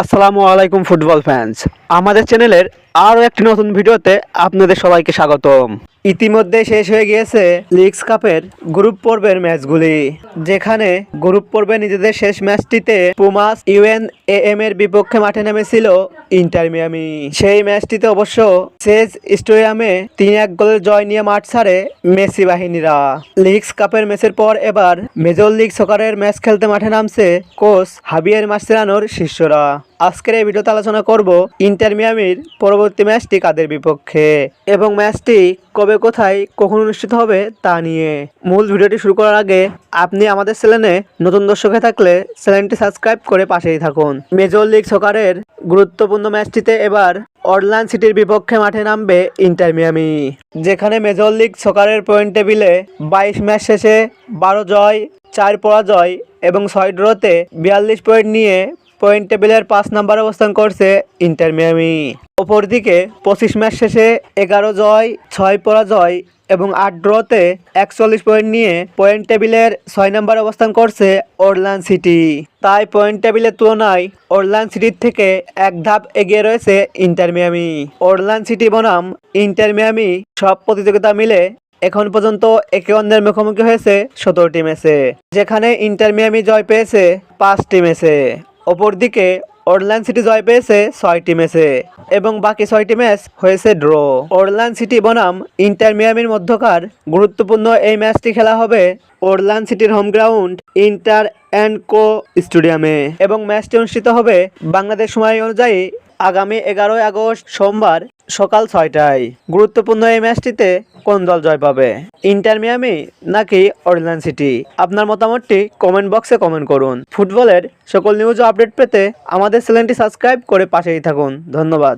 আসসালামু আলাইকুম football fans. আমাদের চ্যানেলের আরও একটি নতুন ভিডিওতে আপনাদের সবাইকে স্বাগতম। ইতিমধ্যে শেষ হয়ে গিয়েছে লিগস কাপের গ্রুপ পর্বের ম্যাচগুলি, যেখানে গ্রুপ পর্বে নিজেদের শেষ ম্যাচটিতে পুমাস ইউএন এএম এর বিপক্ষে মাঠে নেমেছিল ইন্টার মিয়ামি। সেই ম্যাচটিতে অবশ্য শেষ স্টেডিয়ামে তিন এক গোলের জয় নিয়ে মাঠ ছাড়ে মেসি বাহিনীরা। লিগস কাপের ম্যাচের পর এবার মেজর লিগ সকারের ম্যাচ খেলতে মাঠে নামছে কোচ হাবিয়ের মাসেরানোর শিষ্যরা। আজকের এই ভিডিওতে আলোচনা করব ইন্টার মিয়ামির পরবর্তী ম্যাচটি কাদের বিপক্ষে এবং ম্যাচটি কবে কোথায় কখন অনুষ্ঠিত হবে তা নিয়ে। মূল ভিডিওটি শুরু করার আগে আপনি আমাদের চ্যানেলে নতুন দর্শক হয়ে থাকলে চ্যানেলটি সাবস্ক্রাইব করে পাশেই থাকুন। মেজর লিগ সকারের গুরুত্বপূর্ণ ম্যাচটিতে এবার অরলান সিটির বিপক্ষে মাঠে নামবে ইন্টার মিয়ামি, যেখানে মেজর লিগ সকারের পয়েন্ট টেবিলে বাইশ ম্যাচ শেষে বারো জয়, চার পরাজয় এবং ছয় ড্রতে বিয়াল্লিশ পয়েন্ট নিয়ে পয়েন্ট টেবিলের পাঁচ নাম্বার অবস্থান করছে ইন্টার মিয়ামি। অপরদিকে পঁচিশ ম্যাচ শেষে এগারো জয়, ছয় পরাজয় এবং আট ড্রতে একচল্লিশ পয়েন্ট নিয়ে পয়েন্ট টেবিলের ছয় নম্বর অবস্থান করছে ওরলান সিটি। তাই পয়েন্ট টেবিলের তুলনায় ওরলান সিটির থেকে এক ধাপ এগিয়ে রয়েছে ইন্টার মিয়ামি। ওরলান সিটি বনাম ইন্টার মিয়ামি সব প্রতিযোগিতা মিলে এখন পর্যন্ত একে অন্যের মুখোমুখি হয়েছে সতেরোটি ম্যাচে, যেখানে ইন্টার মিয়ামি জয় পেয়েছে পাঁচটি ম্যাচে। অপরদিকে, অরল্যান্ড সিটি জয় পেয়েছে ছয়টি ম্যাচে এবং বাকি ছয়টি ম্যাচ হয়েছে ড্র। অরল্যান্ড সিটি বনাম ইন্টার মিয়ামির মধ্যকার গুরুত্বপূর্ণ এই ম্যাচটি খেলা হবে অরল্যান্ড সিটির home ground Inter and co স্টেডিয়ামে এবং ম্যাচটি অনুষ্ঠিত হবে বাংলাদেশ সময় অনুযায়ী আগামী এগারোই আগস্ট সোমবার সকাল ছয়টায়। গুরুত্বপূর্ণ এই ম্যাচটিতে কোন দল জয় পাবে? ইন্টার মিয়ামি নাকি অরিলান সিটি? আপনার মতামতটি কমেন্ট বক্সে কমেন্ট করুন। ফুটবলের সকল নিউজ আপডেট পেতে আমাদের চ্যানেলটি সাবস্ক্রাইব করে পাশেই থাকুন। ধন্যবাদ।